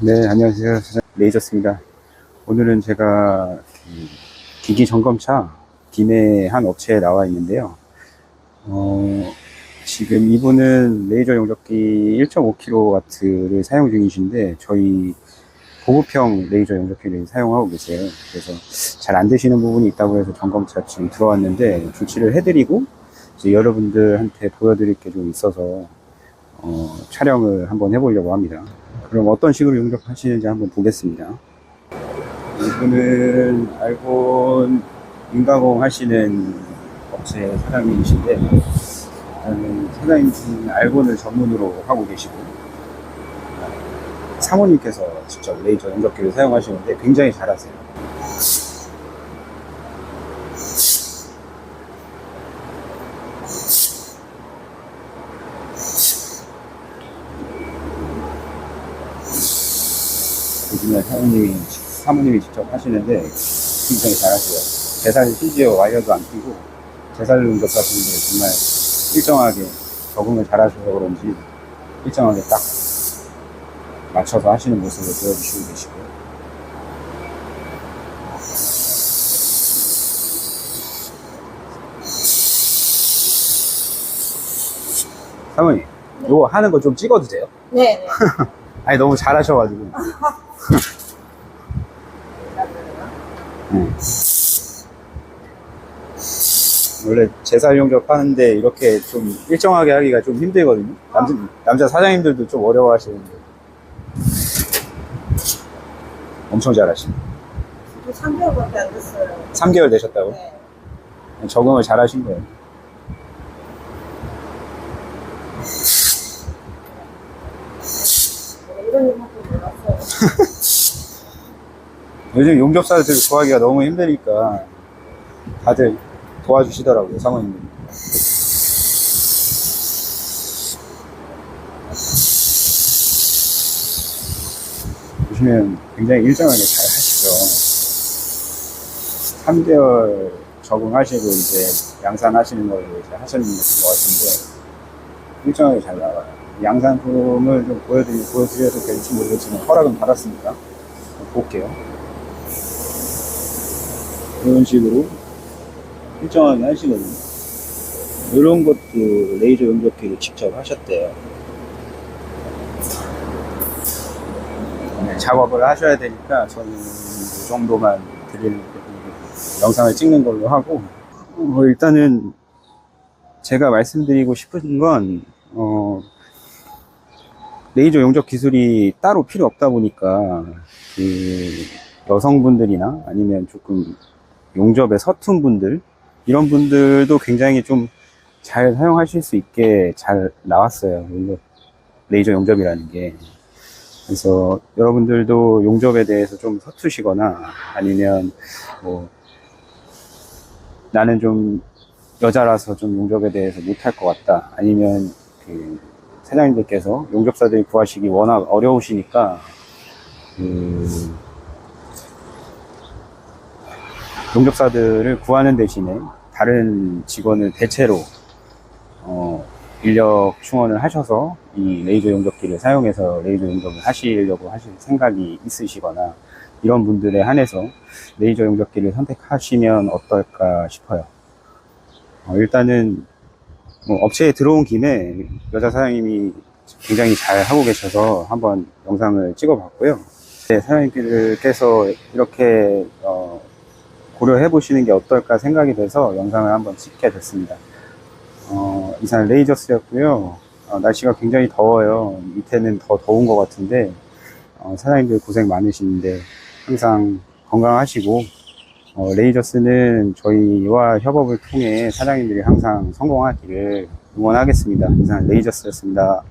네, 안녕하세요. 레이저스입니다. 오늘은 제가 그 기기 점검차 김해 한 업체에 나와 있는데요. 어, 지금 이분은 레이저 용접기 1.5kW를 사용 중이신데 저희 보급형 레이저 용접기를 사용하고 계세요. 그래서 잘 안 되시는 부분이 있다고 해서 점검차 지금 들어왔는데 조치를 해드리고 이제 여러분들한테 보여드릴 게 좀 있어서 어, 촬영을 한번 해보려고 합니다. 그럼 어떤 식으로 용접하시는지 한번 보겠습니다. 이분은 알곤 인가공 하시는 업체 사장님이신데, 일단은 사장님은 알곤을 전문으로 하고 계시고, 사모님께서 직접 레이저 용접기를 사용하시는데 굉장히 잘하세요. 요즘에 사모님이, 사모님이 직접 하시는데 굉장히 잘하세요. 제살 심지어 와이어도 안 끼고 제살 용접하시는데 정말 일정하게 적응을 잘하셔서 그런지 일정하게 딱 맞춰서 하시는 모습을 보여주시고 계시고요. 사모님, 이거 하는 거 좀 찍어도 돼요? 네, 네. 아니 너무 잘하셔가지고 네. 원래 제사 용접 하는데 이렇게 좀 일정하게 하기가 좀 힘들거든요 남자, 남자 사장님들도 좀 어려워하시는데 엄청 잘하시네 저 3개월밖에 안 됐어요. 3개월 되셨다고? 네. 적응을 잘 하신 거예요 내가 이런 요. 요즘 용접사들 구하기가 너무 힘드니까 다들 도와주시더라고요 사모님들 보시면 굉장히 일정하게 잘 하시죠 3개월 적응하시고 이제 양산하시는 걸 이제 하시는 것 같은데 일정하게 잘 나와요 양산품을 좀 보여드리, 보여드려도 될지 모르겠지만 허락은 받았으니까 볼게요 이런 식으로 일정하게 하시거든요. 이런 것도 레이저 용접기로 직접 하셨대요. 네, 작업을 하셔야 되니까 저는 이 정도만 드리는 영상을 찍는 걸로 하고 어, 일단은 제가 말씀드리고 싶은 건 어, 레이저 용접 기술이 따로 필요 없다 보니까 그 여성분들이나 아니면 조금 용접에 서툰 분들 이런 분들도 굉장히 좀 잘 사용하실 수 있게 잘 나왔어요. 레이저 용접이라는 게. 그래서 여러분들도 용접에 대해서 좀 서투시거나 아니면 뭐 나는 좀 여자라서 좀 용접에 대해서 못할 것 같다. 아니면 그 사장님들께서 용접사들 구하시기 워낙 어려우시니까 그 용접사들을 구하는 대신에 다른 직원을 대체로 어, 인력 충원을 하셔서 이 레이저 용접기를 사용해서 레이저 용접을 하시려고 하실 생각이 있으시거나 이런 분들에 한해서 레이저 용접기를 선택하시면 어떨까 싶어요. 어, 일단은 뭐 업체에 들어온 김에 여자 사장님이 굉장히 잘 하고 계셔서 한번 영상을 찍어봤고요. 네, 사장님께서 이렇게 어, 고려해 보시는 게 어떨까 생각이 돼서 영상을 한번 찍게 됐습니다. 어, 이상 레이저스였고요. 어, 날씨가 굉장히 더워요. 밑에는 더 더운 것 같은데 어, 사장님들 고생 많으시는데 항상 건강하시고 어, 레이저스는 저희와 협업을 통해 사장님들이 항상 성공하기를 응원하겠습니다. 이상 레이저스였습니다.